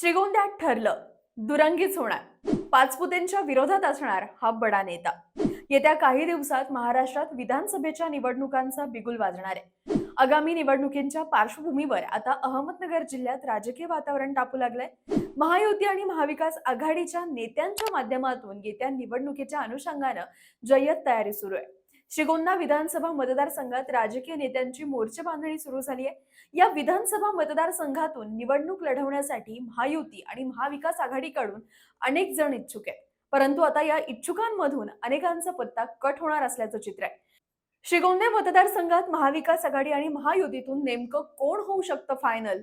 श्रीगोंद्यात ठरलं दुरंगीच होणार. पाचपुतेंच्या विरोधात असणार हा बडा नेता. येत्या काही दिवसात महाराष्ट्रात विधानसभेच्या निवडणुकांचा बिगुल वाजणार आहे. आगामी निवडणुकींच्या पार्श्वभूमीवर आता अहमदनगर जिल्ह्यात राजकीय वातावरण टापू लागलंय. महायुती आणि महाविकास आघाडीच्या नेत्यांच्या माध्यमातून येत्या निवडणुकीच्या अनुषंगानं जय्यत तयारी सुरू आहे. श्रीगोंदा विधानसभा मतदारसंघात राजकीय नेत्यांची मोर्चे बांधणी सुरू झाली आहे. या विधानसभा मतदारसंघातून निवडणूक लढवण्यासाठी महायुती आणि महाविकास आघाडीकडून अनेक जण इच्छुक आहेत. परंतु आता या इच्छुकांमधून अनेकांचा पत्ता कट होणार असल्याचं चित्र आहे. श्रीगोंदे मतदारसंघात महाविकास आघाडी आणि महायुतीतून नेमकं कोण होऊ शकतं फायनल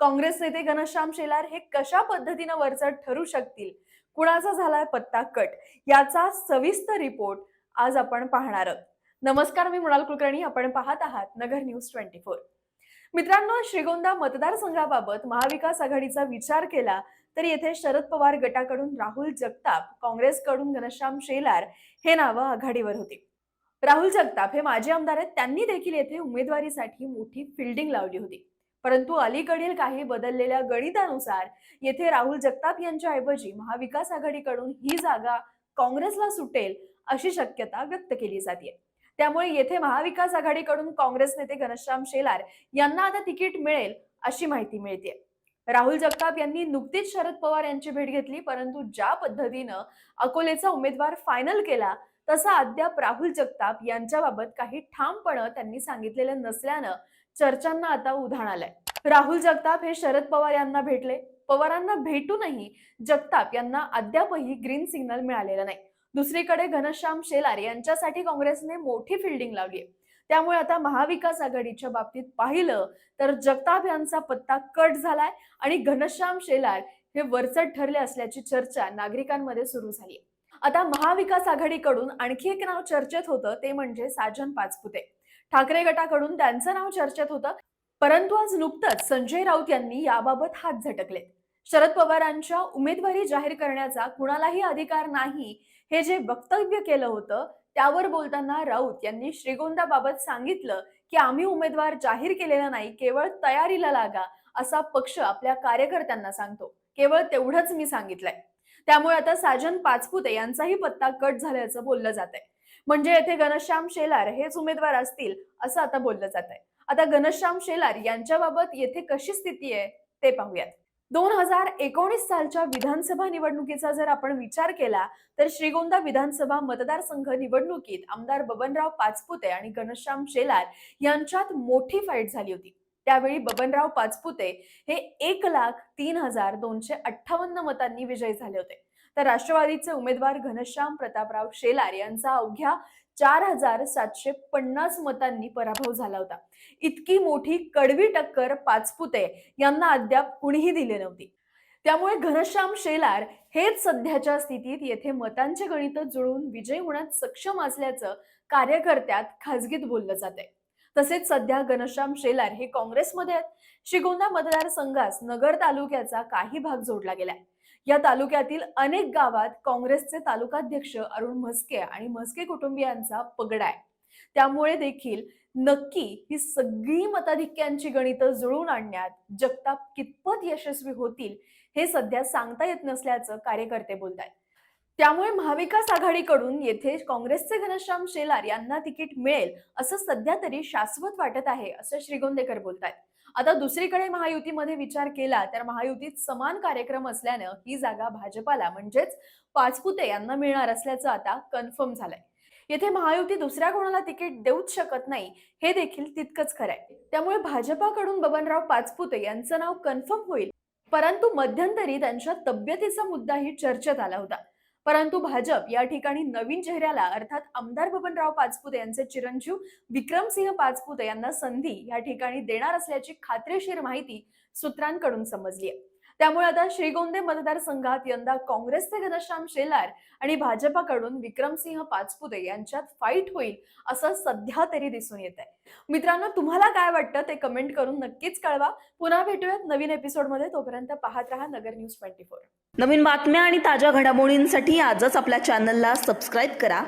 काँग्रेस नेते घनश्याम शेलार हे कशा पद्धतीनं वरचढ ठरू शकतील? कुणाचा झालाय पत्ता कट? याचा सविस्तर रिपोर्ट आज आपण पाहणार आहोत. नमस्कार मी मृणाल कुलकर्णी. आपण पाहत आहात नगर न्यूज ट्वेंटी फोर. मित्रांनो श्रीगोंदा मतदारसंघाबाबत महाविकास आघाडीचा विचार केला तर येथे शरद पवार गटाकडून राहुल जगताप काँग्रेसकडून घनश्याम शेलार हे नावं आघाडीवर होती. राहुल जगताप हे माजी आमदार आहेत. त्यांनी देखील येथे उमेदवारीसाठी मोठी फिल्डिंग लावली होती. परंतु अलीकडील काही बदललेल्या गणितानुसार येथे राहुल जगताप यांच्या ऐवजी महाविकास आघाडीकडून ही जागा काँग्रेसला सुटेल अशी शक्यता व्यक्त केली जाते त्यामुळे येथे महाविकास आघाडीकडून काँग्रेस नेते घनश्याम शेलार यांना आता तिकीट मिळेल अशी माहिती मिळते राहुल जगताप यांनी नुकतीच शरद पवार यांची भेट घेतली परंतु ज्या पद्धतीनं अकोलेचा उमेदवार फायनल केला तसा अद्याप राहुल जगताप यांच्याबाबत काही ठामपणं त्यांनी सांगितलेलं नसल्यानं चर्चांना आता उधाण आलंय. राहुल जगताप हे शरद पवार यांना भेटले. पवारांना भेटूनही जगताप यांना अद्यापही ग्रीन सिग्नल मिळालेला नाही. दुसरीकडे घनश्याम शेलार यांच्यासाठी काँग्रेसने मोठी फिल्डिंग लावली त्यामुळे आता महाविकास आघाडीच्या बाबतीत पाहिलं तर जगताप यांचा पत्ता कट झालाय आणि घनश्याम शेलार हे वरचढ ठरले असल्याची चर्चा नागरिकांमध्ये सुरू झाली आता महाविकास आघाडीकडून आणखी एक नाव चर्चेत होतं ते म्हणजे साजन पाचपुते. ठाकरे गटाकडून त्यांचं नाव चर्चेत होतं. परंतु आज नुकतंच संजय राऊत यांनी याबाबत हात झटकले शरद पवारांच्या उमेदवारी जाहीर करण्याचा कुणालाही अधिकार नाही हे जे वक्तव्य केलं होतं त्यावर बोलताना राऊत यांनी श्रीगोंदाबाबत सांगितलं की आम्ही उमेदवार जाहीर केलेला नाही केवळ तयारीला लागा असा पक्ष आपल्या कार्यकर्त्यांना सांगतो. केवळ तेवढंच मी सांगितलंय. त्यामुळे आता साजन पाचपुते यांचाही पत्ता कट झाल्याचं बोललं जात आहे म्हणजे येथे घनश्याम शेलार हेच उमेदवार असतील असं आता बोललं जात आहे आता घनश्याम शेलार यांच्याबाबत येथे कशी स्थिती आहे ते पाहूयात. दोन हजार एकोणीस सालच्या विधानसभा निवडणुकीचा जर आपण विचार केला तर श्रीगोंदा विधानसभा मतदारसंघ निवडणुकीत आमदार बबनराव पाचपुते आणि घनश्याम शेलार यांच्यात मोठी फाईट झाली होती. त्यावेळी बबनराव पाचपुते हे एक लाख तीन हजार दोनशे अठ्ठावन्न मतांनी विजयी झाले होते. तर राष्ट्रवादीचे उमेदवार घनश्याम प्रतापराव शेलार यांचा अवघ्या चार हजार सातशे पन्नास मतांनी पराभव झाला होता. इतकी मोठी कडवी टक्कर पाचपुते यांना अद्याप कुणीही दिली नव्हती. त्यामुळे घनश्याम शेलार हेच सध्याच्या स्थितीत येथे मतांचे गणित जुळवून विजय होण्यात सक्षम असल्याचं कार्यकर्त्यात खाजगीत बोललं जाते तसेच सध्या घनश्याम शेलार हे काँग्रेसमध्ये आहेत. श्रीगोंदा मतदारसंघास नगर तालुक्याचा काही भाग जोडला गेलाय. या तालुक्यातील अनेक गावात काँग्रेसचे तालुकाध्यक्ष अरुण म्हस्के आणि म्हस्के कुटुंबियांचा पगडा आहे. त्यामुळे देखील नक्की ही सगळी मताधिक्यांची गणितं जुळवून आणण्यात जगताप कितपत यशस्वी होतील हे सध्या सांगता येत नसल्याचं कार्यकर्ते बोलत आहेत त्यामुळे महाविकास आघाडीकडून येथे काँग्रेसचे घनश्याम शेलार यांना तिकीट मिळेल असं सध्या तरी शाश्वत वाटत आहे असं श्रीगोंदेकर बोलतायत. आता दुसरीकडे महायुतीमध्ये विचार केला तर महायुतीत समान कार्यक्रम असल्यानं ही जागा भाजपाला म्हणजेच पाचपुते यांना मिळणार असल्याचं आता कन्फर्म झालंय. येथे महायुती दुसऱ्या कोणाला तिकीट देऊच शकत नाही हे देखील तितकंच खरंय त्यामुळे भाजपाकडून बबनराव पाचपुते यांचं नाव कन्फर्म होईल परंतु मध्यंतरी त्यांच्या तब्येतीचा मुद्दाही चर्चेत आला होता. परंतु भाजप या ठिकाणी नवीन चेहऱ्याला अर्थात आमदार बबनराव पाचपुते यांचे चिरंजीव विक्रमसिंह पाचपुते यांना संधी या ठिकाणी देणार असल्याची खात्रीशीर माहिती सूत्रांकडून समजली आहे त्यामुळे आता श्रीगोंदे मतदारसंघात यंदा काँग्रेसचे घनश्याम शेलार आणि भाजपाकडून विक्रमसिंह पाचपुते यांच्यात फाईट होईल असं सध्या तरी दिसून येत आहे मित्रांनो तुम्हाला काय वाटतं ते कमेंट करून नक्कीच कळवा. पुन्हा भेटूयात नवीन एपिसोडमध्ये तोपर्यंत पाहत रहा नगर न्यूज ट्वेंटी फोर. नवीन बातम्या आणि ताज्या घडामोडींसाठी आजच आपल्या चॅनलला सबस्क्राईब करा.